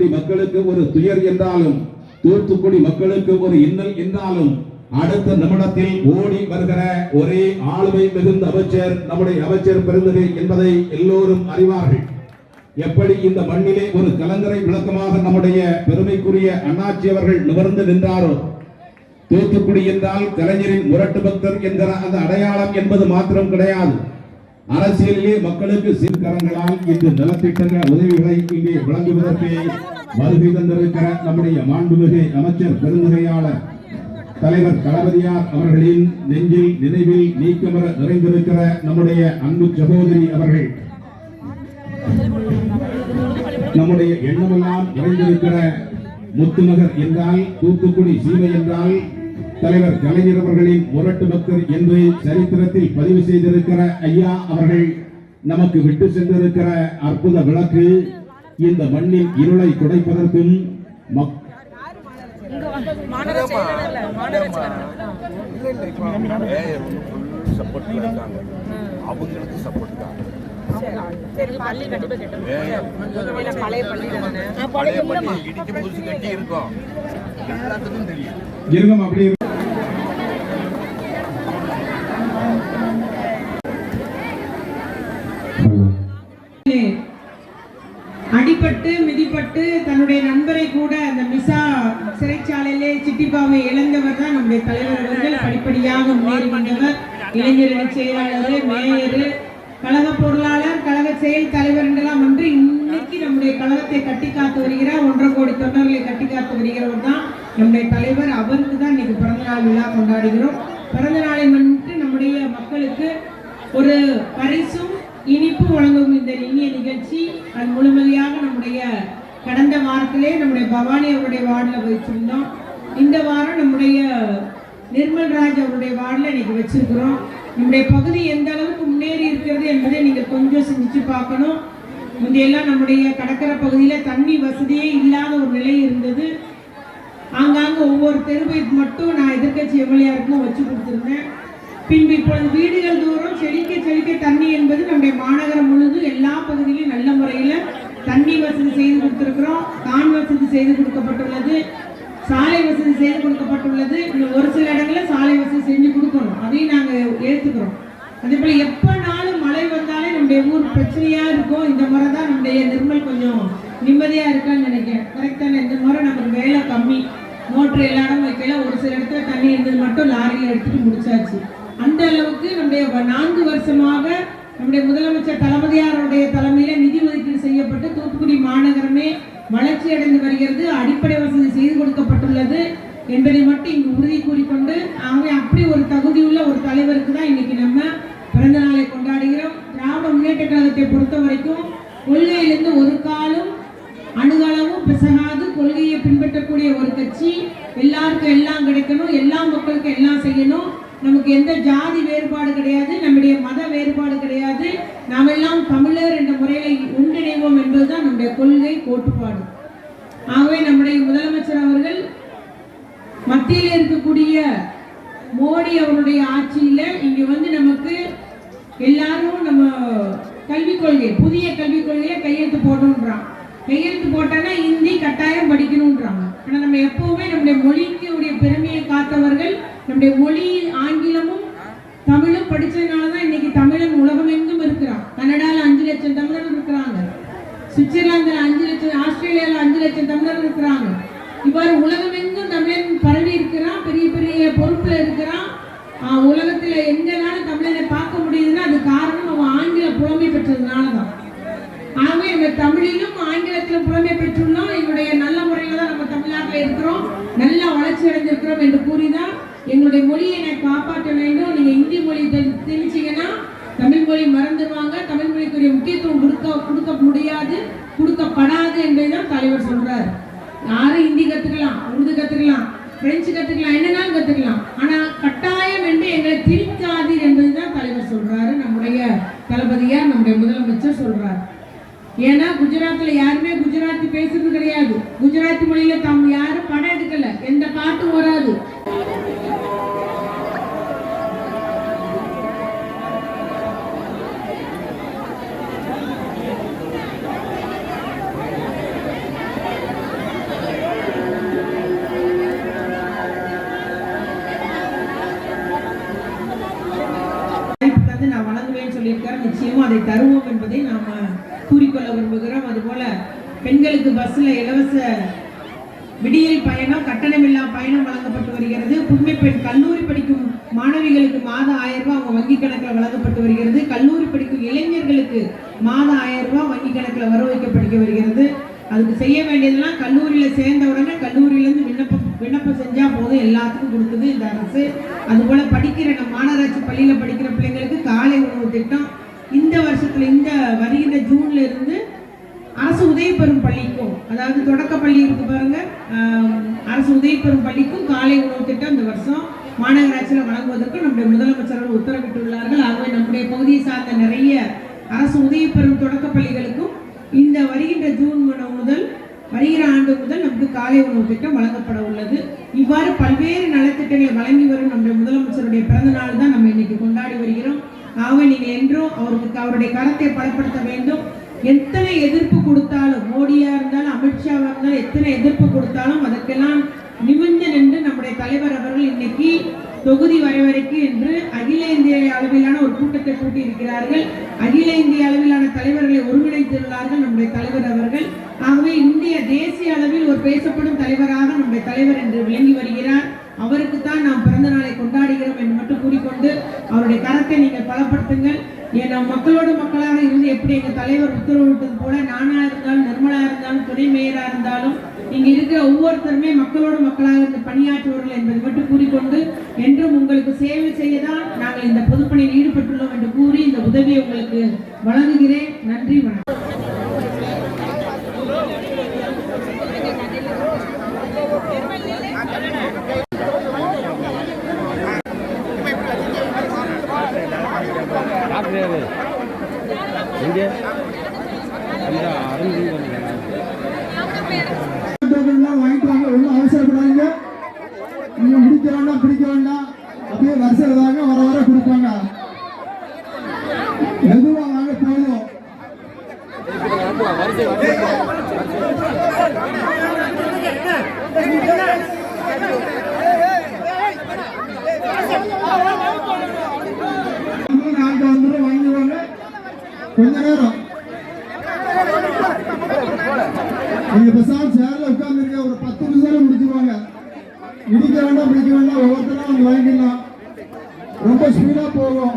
தூத்துக்குடி மக்களுக்கு ஒரு துயர் என்றாலும் தூத்துக்குடி மக்களுக்கு ஒரு இன்னல் என்றாலும் அடுத்த நிமிடத்தில் ஓடி வருகிற ஒரே ஆளுமை மிகுந்த அமைச்சர் நம்முடைய அமைச்சர் பெருந்தகை என்பதை எல்லோரும் அறிவார்கள். எப்படி இந்த மண்ணிலே ஒரு கலங்கரை விளக்கமாக நம்முடைய பெருமைக்குரிய அண்ணாச்சி அவர்கள் நிமிர்ந்து நின்றாரோ? தூத்துக்குடி என்றால் கலைஞரின் முரட்டு பக்தர் என்கிற அந்த அடையாளம் என்பது மாத்திரம் கிடையாது. அரசியலிலே மக்களுக்கு சீர்கரங்களால் இன்று நலத்திட்டங்க உதவிகளை இங்கே வழங்குவதற்கு வருகை தந்திருக்கிற நம்முடைய மாண்புமிகு அமைச்சர் பெருந்துரையாளர் தலைவர் தளபதியார் அவர்களின் நெஞ்சில் நினைவில் நீக்கமர நிறைந்திருக்கிற நம்முடைய அன்பு சகோதரி அவர்கள். நம்முடைய எண்ணமெல்லாம் நிறைந்திருக்கிற முத்துநகர் என்றால் தூத்துக்குடி சீமை என்றால் தலைவர் கலைஞர் அவர்களின் முரட்டு பக்தர் என்று சரித்திரத்தில் பதிவு செய்திருக்கிற ஐயா அவர்கள் நமக்கு விட்டு சென்றிருக்கிற அற்புத விளக்கு இந்த மண்ணின் இருளை இருக்காங்க அவங்களுக்கு சப்போர்ட் தான் பள்ளி பழைய இடிச்சு புதுசு கட்டி இருக்கோம் இருங்க அப்படியே அடிபட்டு மிதிப்பட்டு தன்னுடைய நண்பரை கூட அந்த மிசா சிறைச்சாலையிலே சிட்டிப்பாவை இழந்தவர் தான் நம்முடைய தலைவர் அவர்கள். படிப்படியாக முன்னேறுகின்றவர் இளைஞரணி செயலாளர் மேயர் கழக பொருளாளர் கழக செயல் தலைவர் என்றெல்லாம் வந்து இன்னும் நம்முடைய கழகத்தை கட்டி காத்து வருகிறார் ஒன்றரை கோடி தொண்டர்களை கட்டி காத்து வருகிறவர் தான் நம்முடைய தலைவர். அவருக்கு தான் இன்னைக்கு பிறந்தநாள் விழா கொண்டாடுகிறோம். பிறந்த நாளை முன்னிட்டு நம்முடைய மக்களுக்கு ஒரு பரிசும் இனிப்பு வழங்கும் இந்த இனிய நிகழ்ச்சி அது முழுமையாக நம்முடைய கடந்த வாரத்திலே நம்முடைய பவானி அவருடைய வார்டில் வச்சிருந்தோம் இந்த வாரம் நம்முடைய நிர்மல்ராஜ் அவருடைய வார்டில் இன்னைக்கு வச்சிருக்கிறோம். நம்முடைய பகுதி எந்த அளவுக்கு முன்னேறி இருக்கிறது என்பதை நீங்கள் கொஞ்சம் சிந்திச்சு பார்க்கணும். முந்தையெல்லாம் நம்முடைய கடற்கரை பகுதியில் தண்ணி வசதியே இல்லாத ஒரு நிலை இருந்தது. ஆங்காங்க ஒவ்வொரு தெருவை மட்டும் நான் எதிர்க்கட்சி எம்எல்ஏருக்கும் வச்சு கொடுத்துருந்தேன். பின்பு இப்பொழுது வீடுகள் தூரம் செழிக்க செழிக்க தண்ணி என்பது நம்முடைய மாநகரம் முழுதும் எல்லா பகுதியிலும் நல்ல முறையில் தண்ணி வசதி செய்து கொடுத்துருக்குறோம். தான் வசதி செய்து கொடுக்கப்பட்டுள்ளது. சாலை வசதி செய்து கொடுக்கப்பட்டுள்ளது. இன்னும் ஒரு சில இடங்களில் சாலை வசதி செஞ்சு கொடுக்கணும். அதையும் நாங்கள் ஏற்றுக்கிறோம் அதே போல் எப்போனாலும் மழை வந்தாலே நம்முடைய ஊர் பிரச்சனையாக இருக்கும் இந்த முறை தான் நம்முடைய நிர்மல் நிம்மதியாக இருக்கான்னு நினைக்கிறேன். கரெக்டான இந்த முறை நமக்கு வேலை கம்மி. மோட்ரு எல்லாரும் வைக்கல ஒரு சில இடத்துல தண்ணி இருந்தது மட்டும் லாரியில் எடுத்துட்டு முடிச்சாச்சு. அந்த அளவுக்கு நம்முடைய நான்கு வருஷமாக நம்முடைய முதலமைச்சர் தளபதியாருடைய தலைமையில் நிதி ஒதுக்கீடு செய்யப்பட்டு தூத்துக்குடி மாநகரமே வளர்ச்சி அடைந்து வருகிறது. அடிப்படை வசதி செய்து கொடுக்கப்பட்டுள்ளது என்பதை மட்டும் இங்கு உறுதி கூறிக்கொண்டு அவங்க அப்படி ஒரு தகுதியுள்ள ஒரு தலைவருக்கு தான் இன்னைக்கு நம்ம பிறந்த நாளை கொண்டாடுகிறோம். திராவிட முன்னேற்ற கழகத்தை பொறுத்த வரைக்கும் கொள்கையிலிருந்து ஒரு காலம் அணுகளவும் பிசகாது கொள்கையை பின்பற்றக்கூடிய ஒரு கட்சி எல்லாருக்கும் எல்லாம் கிடைக்கணும் எல்லா மக்களுக்கும் எல்லாம் செய்யணும். நமக்கு எந்த ஜாதி வேறுபாடு கிடையாது நம்முடைய மத வேறுபாடு கிடையாது. நாம் எல்லாம் தமிழர் என்ற முறையில் ஒன்றிணைவோம் என்பதுதான் நம்முடைய கொள்கை கோட்டுப்பாடு ஆகவே நம்முடைய முதலமைச்சர் அவர்கள் மத்தியில் இருக்கக்கூடிய மோடி அவருடைய ஆட்சியில் இங்கே வந்து நமக்கு எல்லாரும் நம்ம கல்விக் கொள்கை புதிய கல்விக் கொள்கையை கையெழுத்து போடணுன்றான் கையெழுத்து போட்டானா ஹிந்தி கட்டாயம் படிக்கணுன்றாங்க ஆனால் நம்ம எப்பவுமே நம்முடைய மொழிக்கு உடைய பெருமையை காத்தவர்கள் நம்முடைய மொழி ஆங்கிலமும் தமிழும் படிச்சதுனால தான் இன்னைக்கு தமிழன் உலகம் எங்கும் இருக்கிறான். கனடாவில் அஞ்சு லட்சம் தமிழர் இருக்கிறாங்க. சுவிட்சர்லாந்தில் அஞ்சு லட்சம் ஆஸ்திரேலியாவில் அஞ்சு லட்சம் தமிழர் இருக்கிறாங்க. இவ்வாறு உலகமெங்கும் தமிழன் பரவி இருக்கிறான் பெரிய பெரிய பொறுப்பில் இருக்கிறான். உலகத்தில் உலகத்துல எங்கனாலும் தமிழனை பார்க்க முடியுதுன்னா அது காரணம் அவன் ஆங்கில புலமை பெற்றதுனால தான் ஆகவே நம்ம தமிழிலும் ஆங்கிலத்திலும் புலமை பெற்றுள்ளோம். எங்களுடைய நல்ல முறையில தான் நம்ம தமிழ்நாட்டில் இருக்கிறோம். நல்லா வளர்ச்சி அடைஞ்சிருக்கிறோம் என்று கூறிதான் எங்களுடைய மொழியை நான் காப்பாற்ற வேண்டும். நீங்க இந்தி மொழி தெ- தெரிஞ்சீங்கன்னா தமிழ் மொழி மறந்துடுவாங்க தமிழ் மொழிக்குரிய முக்கியத்துவம் கொடுக்க கொடுக்க முடியாது. கொடுக்கப்படாது என்பதுதான் தலைவர் சொல்றாரு. யாரும் ஹிந்தி கத்துக்கலாம் உருது கத்துக்கலாம் பிரெஞ்சு கத்துக்கலாம் என்னன்னாலும் கத்துக்கலாம். ஆனா கட்டாயம் என்று எங்களை திரிக்காதீர் என்பதுதான் தலைவர் சொல்றாரு. நம்முடைய தளபதியார் நம்முடைய முதலமைச்சர் சொல்றாரு. ஏன்னா குஜராத்தில் யாருமே குஜராத்தி பேசுறது கிடையாது. குஜராத்தி மொழியில தாம் யாரும் படம் எடுக்கல. எந்த பாட்டும் வராது நான் வழங்குவேன்னு சொல்லியிருக்காரு. நிச்சயமா அதை தருவோம் என்பதை நாம பெண்களுக்கு பஸ்ல இலவச விடியல் பயணம் கட்டணமில்லா பயணம் வழங்கப்பட்டு வருகிறது. புதுமை பெண் கல்லூரி படிக்கும் மாணவிகளுக்கு மாதம் ஆயிரம் ரூபாய் அவங்க வங்கி கணக்கில் வழங்கப்பட்டு வருகிறது. கல்லூரி படிக்கும் இளைஞர்களுக்கு மாதம் ஆயிரம் ரூபாய் வங்கி கணக்கில் வர வைக்கப்படுக்க வருகிறது. அதுக்கு செய்ய வேண்டியதெல்லாம் கல்லூரியில் சேர்ந்த உடனே கல்லூரியிலேருந்து விண்ணப்பம் விண்ணப்பம் செஞ்சால் போதும் எல்லாத்துக்கும் கொடுக்குது இந்த அரசு. அதுபோல் படிக்கிற நம்ம மாநகராட்சி பள்ளியில் படிக்கிற பிள்ளைங்களுக்கு காலை உணவு திட்டம் இந்த இந்த வருகின்ற ஜூன்ல இருந்து அரசு உதவி பெறும் பள்ளிக்கும் அதாவது தொடக்க பள்ளி இருக்கு பாருங்க அரசு உதவி பெறும் பள்ளிக்கும் காலை உணவு திட்டம் இந்த வருஷம் மாநகராட்சியில் வழங்குவதற்கு நம்முடைய முதலமைச்சர்கள் உத்தரவிட்டுள்ளார்கள். ஆகவே நம்முடைய பகுதியை சார்ந்த நிறைய அரசு உதவி பெறும் தொடக்க பள்ளிகளுக்கும் இந்த வருகின்ற ஜூன் முதல் வருகிற ஆண்டு முதல் நமக்கு காலை உணவு திட்டம் வழங்கப்பட உள்ளது. இவ்வாறு பல்வேறு நலத்திட்டங்களை வழங்கி வரும் நம்முடைய முதலமைச்சருடைய பிறந்த நாள் தான் நம்ம இன்னைக்கு கொண்டாடி வருகிறோம். ஆக நீங்கள் என்றும் அவருக்கு அவருடைய கரத்தை பலப்படுத்த வேண்டும். எத்தனை எதிர்ப்பு கொடுத்தாலும் மோடியா இருந்தாலும் அமித்ஷாவா இருந்தாலும் எத்தனை எதிர்ப்பு கொடுத்தாலும் அதற்கெல்லாம் நிமிர்ந்து நின்று நம்முடைய தலைவர் அவர்கள் இன்னைக்கு தொகுதி வரைவரைக்கு என்று அகில இந்திய அளவிலான ஒரு கூட்டத்தை கூட்டி இருக்கிறார்கள் அகில இந்திய அளவிலான தலைவர்களை ஒருங்கிணைத்துள்ளார்கள் நம்முடைய தலைவர் அவர்கள். ஆகவே இந்திய தேசிய அளவில் ஒரு பேசப்படும் தலைவராக நம்முடைய தலைவர் என்று விளங்கி வருகிறார். அவருக்கு தான் நாம் பிறந்த நாளை கொண்டாடுகிறோம் என்று மட்டும் கூறிக்கொண்டு அவருடைய கரத்தை நீங்கள் பலப்படுத்துங்கள். ஏன் நாம் மக்களோடு மக்களாக இருந்து எப்படி எங்கள் தலைவர் உத்தரவிட்டது போல நானா இருந்தாலும் நிர்மலா இருந்தாலும் துணை மேயரா இருந்தாலும் இங்க இருக்கிற ஒவ்வொருத்தருமே மக்களோடு மக்களாக இருந்து பணியாற்றுவார்கள் என்பதை மட்டும் கூறிக்கொண்டு என்றும் உங்களுக்கு சேவை செய்ய தான் நாங்கள் இந்த பொதுப்பணியில் ஈடுபட்டுள்ளோம் என்று கூறி இந்த உதவியை உங்களுக்கு வழங்குகிறேன். நன்றி வணக்கம். டாக்டர் வாங்கிட்டு வாங்க ஒன்றும் அவசரப்படாதீங்க. நீங்க முடிக்க வேண்டாம் பிடிக்க வேண்டாம். அப்படியே வரிசையில் தாங்க வர வர கொடுப்பாங்க. மெதுவா வாங்க போதும். கொஞ்ச நேரம். நீங்க பேசாம சேர்ல உட்கார்ந்துருக்க ஒரு பத்து நிமிஷம் முடிச்சுருவாங்க இடிக்க வேண்டாம் பிடிக்க வேண்டாம் ஒவ்வொருத்தரும் வந்து வாங்கிடலாம். ரொம்ப ஸ்பீடா போகும்.